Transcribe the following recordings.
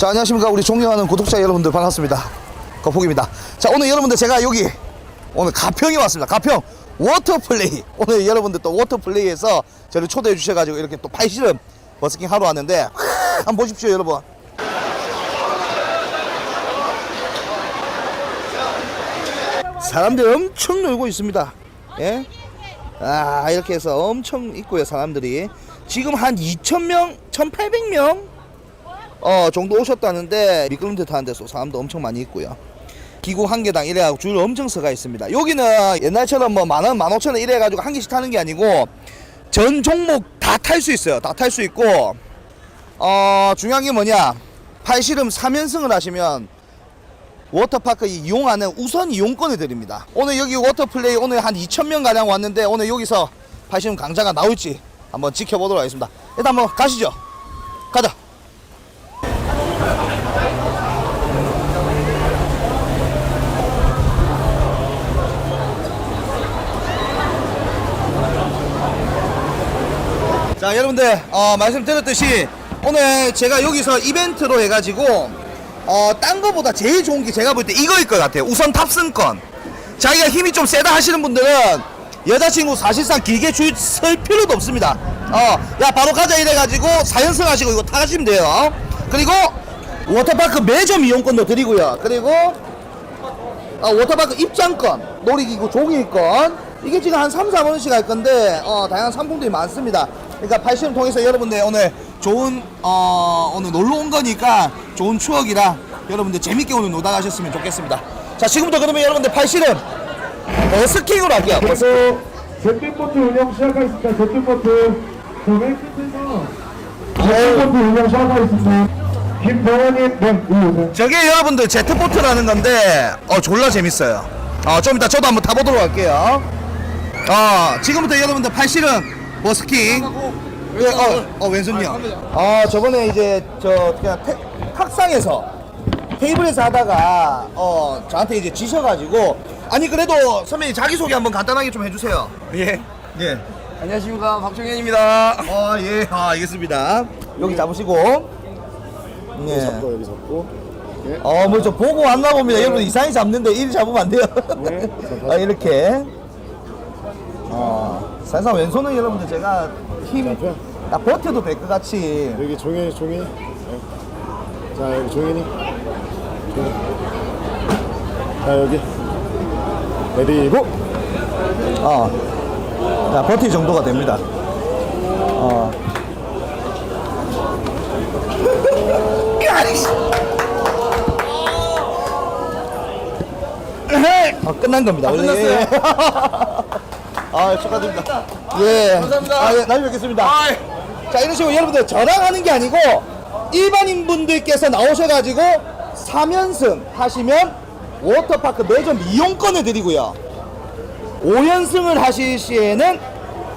자 안녕하십니까. 우리 존경하는 구독자 여러분들 반갑습니다. 거북입니다. 자 오늘 여러분들 제가 여기 오늘 가평에 왔습니다. 가평 워터플레이. 오늘 여러분들 또 워터플레이에서 저를 초대해 주셔가지고 이렇게 또 팔씨름 버스킹 하러 왔는데 한번 보십시오 여러분. 사람들 엄청 놀고 있습니다. 예? 아 이렇게 해서 엄청 있고요 사람들이. 지금 한 2,000명 1,800명 어 정도 오셨다는데 미끄럼틀 타는 데서 사람도 엄청 많이 있고요. 기구 한 개당 이래가지고 줄 엄청 서가 있습니다. 여기는 옛날처럼 뭐 만 원 만 오천 원 이래가지고 한 개씩 타는 게 아니고 전 종목 다 탈 수 있어요. 다 탈 수 있고. 어 중요한 게 뭐냐? 팔씨름 3연승을 하시면 워터파크 이용하는 우선 이용권을 드립니다. 오늘 여기 워터플레이 오늘 한 2,000명 가량 왔는데 오늘 여기서 팔씨름 강자가 나올지 한번 지켜보도록 하겠습니다. 일단 한번 가시죠. 가자 자 여러분들 어, 말씀드렸듯이 오늘 제가 여기서 이벤트로 해가지고 어, 딴 거보다 제일 좋은 게 제가 볼 때 이거일 것 같아요. 우선 탑승권. 자기가 힘이 좀 세다 하시는 분들은 여자친구 사실상 길게 줄설 필요도 없습니다. 어야 바로 가자 이래가지고 4연승 하시고 이거 타가시면 돼요. 그리고 워터파크 매점 이용권도 드리고요. 그리고 어, 워터파크 입장권, 놀이기구 종이권. 이게 지금 한 3, 4번씩 할 건데 어, 다양한 상품들이 많습니다. 그러니까 팔씨름 통해서 여러분들 오늘 좋은 어, 오늘 놀러 온 거니까 좋은 추억이라 여러분들 재밌게 오늘 놀다 가셨으면 좋겠습니다. 자 지금부터 그러면 여러분들 팔씨름 버스킹으로 할게요. 버스. 그래서 제트보트 운영 시작하겠습니다. 제트보트 저맨 끝에서 제트보트 운영 시작하겠습니다. 김동원님, 네. 저게 여러분들 제트보트라는 건데 어 졸라 재밌어요. 어좀 이따 저도 한번 타보도록 할게요. 어 지금부터 여러분들 팔씨름 버스킹. 예, 어, 어 왼손이요. 아 저번에 이제 저 그냥 태, 탁상에서 테이블에서 하다가 어 저한테 이제 지셔가지고 아니 그래도 선배님 자기 소개 한번 간단하게 좀 해주세요. 예. 예. 안녕하십니까 박종현입니다. 어 예. 아 알겠습니다. 여기 잡으시고. 예. 여기 잡고. 어, 뭐 저 보고 왔나 봅니다. 여러분 이상히 잡는데 이리 잡으면 안 돼요. 네. 아, 이렇게. 어, 사실상 왼손은 여러분들 제가 힘, 딱 버텨도 될 것 같이. 여기 종현이, 종현이. 네. 자, 여기 종현이. 종현이. 자, 여기. 레디, 고! 어, 자, 버틸 정도가 됩니다. 어. 아, 끝난 겁니다. 원래. 끝났어요? 아, 축하드립니다. 예. 감사합니다. 아, 예, 나중에 뵙겠습니다. 자 이런 식으로 여러분들 저랑 하는 게 아니고 일반인 분들께서 나오셔가지고 3연승 하시면 워터파크 매점 이용권을 드리고요 5연승을 하실 시에는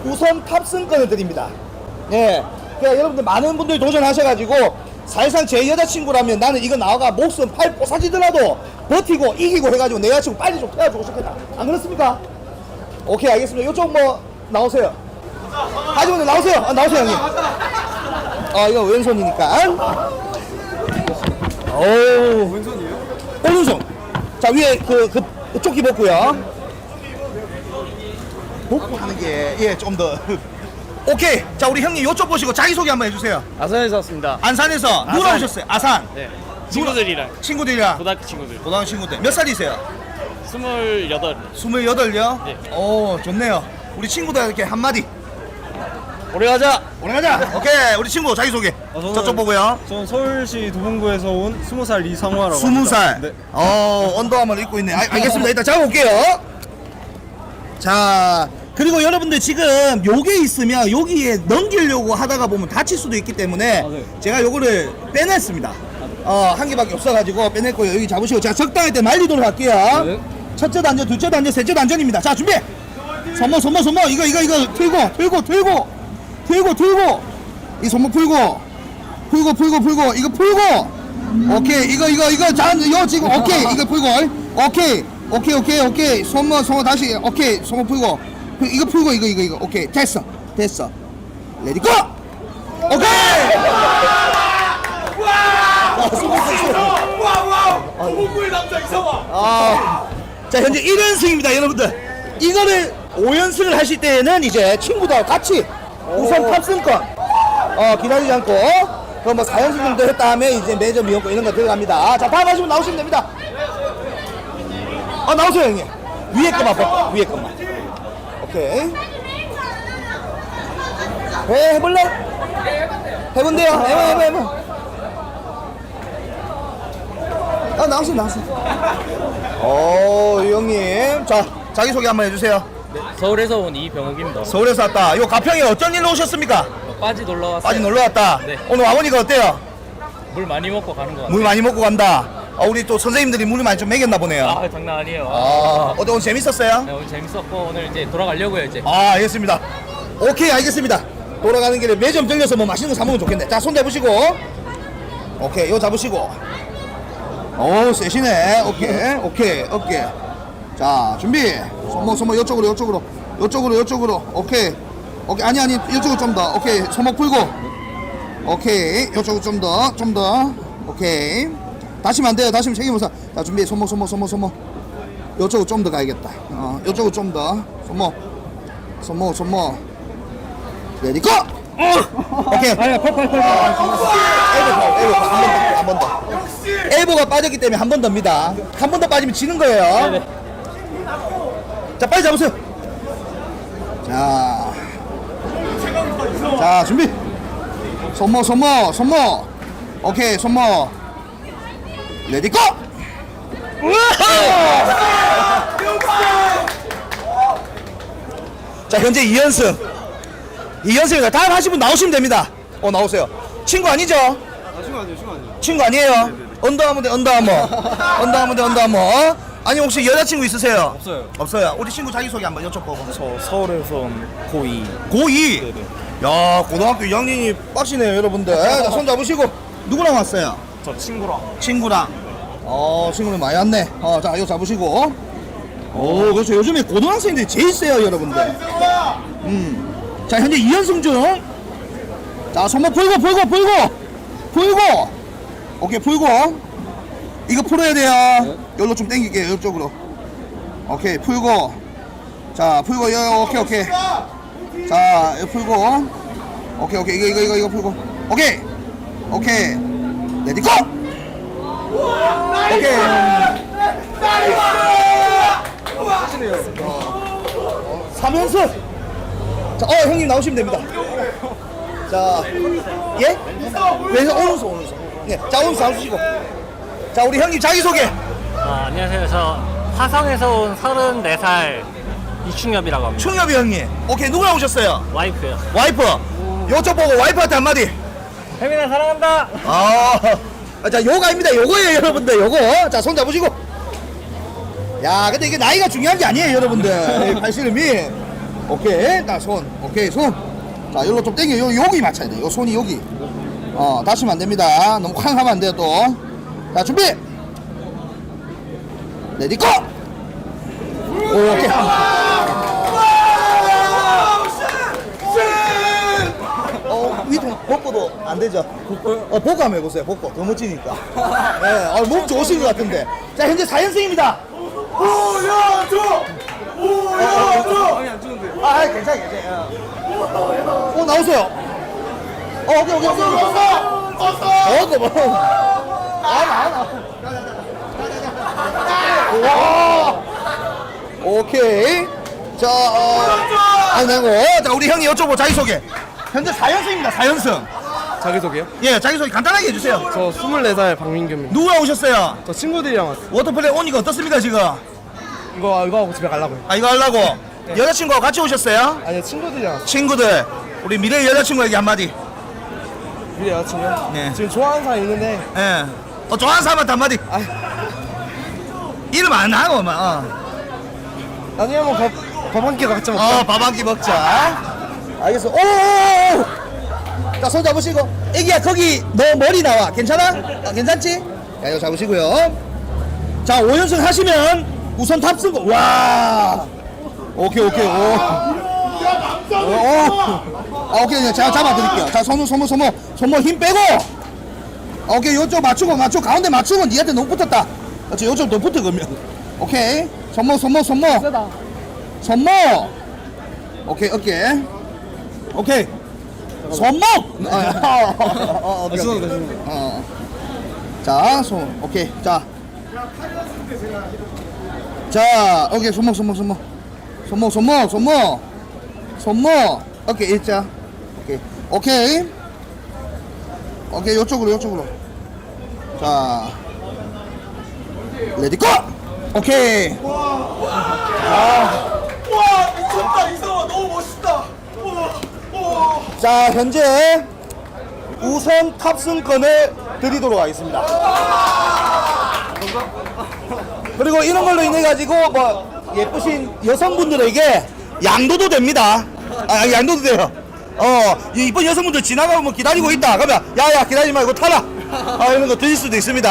우선 탑승권을 드립니다 예 그러니까 여러분들 많은 분들이 도전하셔가지고 사실상 제 여자친구라면 나는 이거 나와가 목숨 팔 뽀사지더라도 버티고 이기고 해가지고 내 여자친구 빨리 좀 태워주고 싶겠다 안 그렇습니까? 오케이 알겠습니다 이쪽 뭐 나오세요 하지만 나오세요. 아, 나오세요, 형님. 아, 이거 왼손이니까. 오. 왼손이에요? 오른손. 자, 위에 그, 그, 그 조끼 벗고요. 벗고 하는 게, 예, 좀 더. 오케이. 자, 우리 형님 요쪽 보시고 자기 소개 한번 해주세요. 아산에서 왔습니다. 안산에서 누구랑 아산. 오셨어요? 아산. 네. 친구들이랑 친구들이랑. 고등학교 친구들. 고등학교 친구들. 몇 살이세요? 스물여덟. 스물여덟요? 네. 오, 좋네요. 우리 친구들 이렇게 한마디. 오래 가자. 오늘 가자. 오케이. 우리 친구 자기소개. 저는- 저쪽 보고요. 저는 서울시 도봉구에서 온 20살 이상화라고 스무 합니다. 살. 네. 어, 언더아머를 입고 있네. 아, 알겠습니다. 일단 잡아볼게요. 자, 그리고 여러분들 지금 요게 있으면 여기에 넘기려고 하다가 보면 다칠 수도 있기 때문에 아, 네. 제가 요거를 빼냈습니다. 어, 한 개밖에 없어가지고 빼냈고요. 여기 잡으시고. 자, 적당할 때 말리도록 할게요. 네. 첫째 단전, 둘째 단전, 셋째 단전입니다. 자, 준비! 손목, 손목, 손목. 이거, 이거, 이거. 들고, 들고, 들고. 들고, 들고. 이 손목 풀고. 풀고, 풀고, 풀고. 이거 풀고. 오케이. 이거, 이거, 이거. 자, 이거 지금. 오케이. 이거 풀고. 오케이. 오케이, 오케이, 오케이. 손목, 손목 다시. 오케이. 손목 풀고. 그, 이거 풀고, 이거, 이거, 이거. 오케이. 됐어. 됐어. 레디 고! 오케이! 아, 수고하셨습니다. 아, 자 현재 1연승입니다 여러분들. 이거를 5연승을 하실 때에는 이제 친구들하고 같이 우선 탑승권 어 기다리지 않고 그럼 뭐 4연승 정도 했다 하면 이제 매점 이용권 이런 거 들어갑니다. 자 다음 하시면 나오시면 됩니다. 아 나오세요 형님. 위에 것만 봐 위에 것만. 오케이. 해 해볼래? 해본대요. 해봐 해봐 해봐. 아 나오세요 나오세요 오 형님 자 자기소개 한번 해주세요 서울에서 온 이병욱입니다. 서울에서 왔다 요 가평에 어쩐 일로 오셨습니까? 빠지 놀러 왔어요. 빠지 놀러 왔다 네. 오늘 와보니까 어때요? 물 많이 먹고 가는 것 같아요. 물 많이 먹고 간다 아, 우리 또 선생님들이 물을 많이 좀 먹였나 보네요 아 장난 아니에요. 아 어때 오늘 재밌었어요? 네, 오늘 재밌었고 오늘 이제 돌아가려고요 이제. 아 알겠습니다 오케이 알겠습니다 돌아가는 길에 매점 들려서 뭐 맛있는 거 사 먹으면 좋겠네 자 손 잡으시고 오케이 요 잡으시고 오 세시네. 오케이 오케이 오케이. 자 준비. 손목 손목 요쪽으로 요쪽으로. 요쪽으로 요쪽으로. 오케이. 오케이 아니 아니 요쪽으로 좀 더. 오케이 손목 풀고. 오케이 요쪽으로 좀 더 좀 더. 오케이. 다시면 안 돼요. 다시면 책임보사 자 준비. 손목 손목 손목 손목. 요쪽으로 좀 더 가야겠다. 어 요쪽으로 좀 더. 손목. 손목 손목. 레디 고! 오케이. 엘보 파울 엘보 파울 한번 더한번더 엘보가 빠졌기 때문에 한 번 더입니다. 한 번 더 빠지면 지는 거예요. 자 빨리 잡으세요. 자, 자 준비. 손목 손목 손목. 오케이 손목. 레디 고! 자 현재 2연승 2연승입니다 다음 하신 분 나오시면 됩니다. 어 나오세요. 친구 아니죠? 친구 아니에요 친구 아니에요. 친구 아니에요? 언더아머 대 언더아머. 언더아머 대 언더아머. 아니 혹시 여자친구 있으세요? 없어요. 없어요. 우리 친구 자기소개 한번 여쭤보고. 저 서울에서 온 고2 고2 야 고등학교 2학년이 빡시네요 여러분들. 자, 손 잡으시고. 누구랑 왔어요? 저 친구랑. 친구랑. 어 친구는 많이 왔네. 어자 이거 잡으시고. 오 그렇죠 요즘에 고등학생들이 제일 세요 여러분들. 음 자 현재 2연승 중 자 손목 풀고 풀고 풀고. 풀고 오케이 풀고. 이거 풀어야 돼요. 여기로 좀 당길게요 이쪽으로. 오케이 풀고. 자 풀고 여 오케이 오케이. 자 이거 풀고. 오케이 오케이. 이거 이거 이거 이거 풀고. 오케이. 오케이. 레디 고! 오케이. 삼연승 자, 어, 형님 나오시면 됩니다. 자, 예? 왼손, 오른손, 오른손. 네, 자, 오른손 잡으시고. 자, 우리 형님 자기소개. 아, 안녕하세요. 저 화성에서 온 34살 이충엽이라고 합니다. 충엽이 형님. 오케이, 누구랑 오셨어요? 와이프요. 와이프. 요쪽 보고 와이프한테 한마디. 혜민아 사랑한다. 아, 아, 자, 요가입니다. 요거예요, 여러분들. 요거. 자, 손 잡으시고. 야, 근데 이게 나이가 중요한 게 아니에요, 여러분들. 이 팔씨름이. 오케이. 자, 손. 오케이, 손. 자, 여기로 좀 당겨. 요, 여기 맞춰야 돼. 요 손이 여기. 어, 다치면 안 됩니다. 너무 쾅 하면 안 돼요, 또. 자, 준비. 레디 고! 오케이. 어, 위통 복고도 안 되죠? 어, 복고 한번 해보세요, 복고. 더 멋지니까. 네, 어, 몸 좋으신 것 같은데. 자, 현재 4연승입니다. 오연주! 오연주! 아니, 안 주는데. 아, 괜찮아, 괜찮아. 어, 어, 나오세요. 어, 오케이, 오케이, 오케이. 떴어! 떴어! 떴어! 뭐. 아, 나와, 나와. 와! 오케이. 자, 어. 안 되고. 자, 우리 형이 여쭤보고 자기소개. 현재 4연승입니다, 4연승. 자기소개요? 예, 자기소개 간단하게 해주세요. 저 24살 박민규입니다 누구랑 오셨어요? 저 친구들이랑 왔어요 워터플레이 오니까 어떻습니까, 지금? 이거 이거 하고 집에 가려고요 아, 이거 하려고? 여자친구하고 같이 오셨어요? 아니 친구들이랑 왔어요 친구들, 우리 미래 여자친구에게 한마디. 우리 여자친구요? 네. 지금 좋아하는 사람 있는데 예. 어, 좋아하는 사람한테 한마디. 아, 이름 안 하고, 막, 어. 나중에 한번 밥, 밥한끼 같이 먹자 어, 밥 한 끼 먹자. 알겠어. 오! 오, 오! 자, 손 잡으시고. 애기야, 거기 너 머리 나와. 괜찮아? 아, 괜찮지? 자, 이거 잡으시고요. 자, 5연승 하시면 우선 탑승. 와! 오케이, 오케이. 오. 오, 오. 아, 오케이. 네, 제가 잡아드릴게요. 자, 손목, 손목, 손목. 손목 힘 빼고. 오케이, 요쪽 맞추고, 맞추고. 가운데 맞추고. 니한테 너무 붙었다. 그렇지 요즘 더 붙어 그러면 오케이 손목 손목 손목 세다. 손목 오케이 어깨 오케이 손목 어, 어, 어, 어. 어. 자, 손 오케이 자. 자, 오케이 손목 손목 손목 손목 손목 손목 손목. 어깨 일자. 오케이. 오케이. 오케이 요쪽으로 요쪽으로. 자. 레디 고 오케이. 자 현재 우선 탑승권을 드리도록 하겠습니다. 그리고 이런 걸로 인해 가지고 뭐 예쁘신 여성분들에게 양도도 됩니다 아 양도도 돼요. 어 이쁜 여성분들 지나가면 기다리고 있다. 그러면 야 야 기다리지 말고 타라. 아 이런 거 드실 수도 있습니다